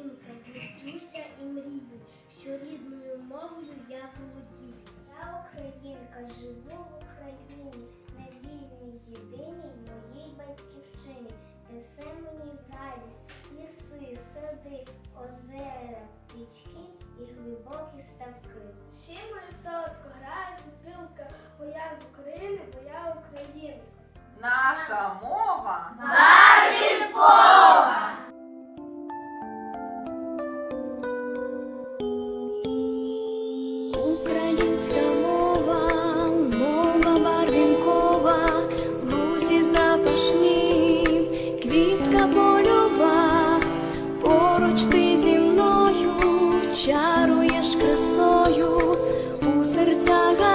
жінка, вчуся і мрію, що рідною мовою я володію. Я українка, живу в Україні, на вільній єдиній моїй батьківщині, де все мені в радість, ліси, сади, озера, річки і глибокі ставки. Всі мою солодко грає супілка, бо я з України, бо я українка. Наша мова. Марінфо! Ти зі мною чаруєш красою у серцях.